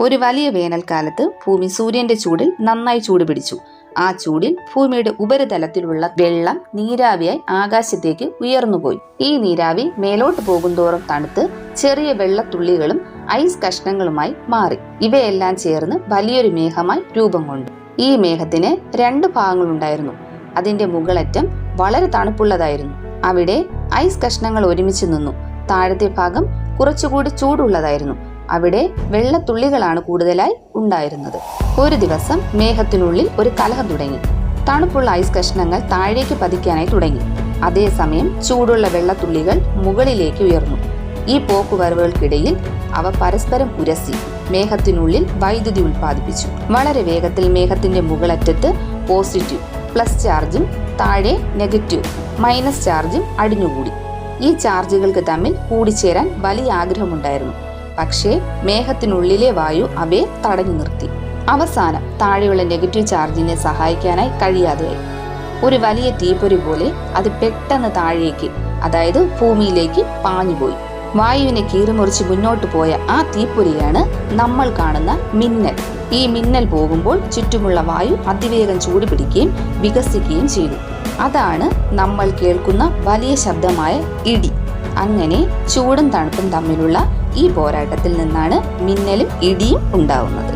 ഒരു വലിയ വേനൽക്കാലത്ത് ഭൂമി സൂര്യന്റെ ചൂടിൽ നന്നായി ചൂട് പിടിച്ചു. ആ ചൂടിൽ ഭൂമിയുടെ ഉപരിതലത്തിലുള്ള വെള്ളം നീരാവിയായി ആകാശത്തേക്ക് ഉയർന്നുപോയി. ഈ നീരാവി മേലോട്ട് പോകുന്തോറും തണുത്ത് ചെറിയ വെള്ളത്തുള്ളികളും ഐസ് കഷ്ണങ്ങളുമായി മാറി. ഇവയെല്ലാം ചേർന്ന് വലിയൊരു മേഘമായി രൂപം കൊണ്ടു. ഈ മേഘത്തിന് രണ്ട് ഭാഗങ്ങളുണ്ടായിരുന്നു. അതിന്റെ മുകളറ്റം വളരെ തണുപ്പുള്ളതായിരുന്നു. അവിടെ ഐസ് കഷ്ണങ്ങൾ ഒരുമിച്ച് നിന്നു. താഴത്തെ ഭാഗം കുറച്ചുകൂടി ചൂടുള്ളതായിരുന്നു. അവിടെ വെള്ളത്തുള്ളികളാണ് കൂടുതലായി ഉണ്ടായിരുന്നത്. ഒരു ദിവസം മേഘത്തിനുള്ളിൽ ഒരു കലഹം തുടങ്ങി. തണുപ്പുള്ള ഐസ് കഷ്ണങ്ങൾ താഴേക്ക് പതിക്കാനായി തുടങ്ങി. അതേസമയം ചൂടുള്ള വെള്ളത്തുള്ളികൾ മുകളിലേക്ക് ഉയർന്നു. ഈ പോക്കുവരവുകൾക്കിടയിൽ അവ പരസ്പരം ഉരസി മേഘത്തിനുള്ളിൽ വൈദ്യുതി ഉൽപ്പാദിപ്പിച്ചു. വളരെ വേഗത്തിൽ മേഘത്തിന്റെ മുകളറ്റത്ത് പോസിറ്റീവ് പ്ലസ് ചാർജും താഴെ നെഗറ്റീവ് മൈനസ് ചാർജും അടിഞ്ഞുകൂടി. ഈ ചാർജുകൾക്ക് തമ്മിൽ കൂടിച്ചേരാൻ വലിയ ആഗ്രഹമുണ്ടായിരുന്നു. പക്ഷേ മേഘത്തിനുള്ളിലെ വായു അവയെ തടഞ്ഞു നിർത്തി. അവസാനം താഴെയുള്ള നെഗറ്റീവ് ചാർജിനെ സഹായിക്കാനായി കഴിയാതെ ഒരു വലിയ തീപ്പൊരി പോലെ അത് പെട്ടെന്ന് താഴേക്ക് അതായത് ഭൂമിയിലേക്ക് പാഞ്ഞുപോയി. വായുവിനെ കീറിമുറിച്ച് മുന്നോട്ട് പോയ ആ തീപ്പൊരിയാണ് നമ്മൾ കാണുന്ന മിന്നൽ. ഈ മിന്നൽ പോകുമ്പോൾ ചുറ്റുമുള്ള വായു അതിവേഗം ചൂടുപിടിക്കുകയും വികസിക്കുകയും ചെയ്തു. അതാണ് നമ്മൾ കേൾക്കുന്ന വലിയ ശബ്ദമായ ഇടി. അങ്ങനെ ചൂടും തണുപ്പും തമ്മിലുള്ള ഈ പോരാട്ടത്തിൽ നിന്നാണ് മിന്നലും ഇടിയും ഉണ്ടാവുന്നത്.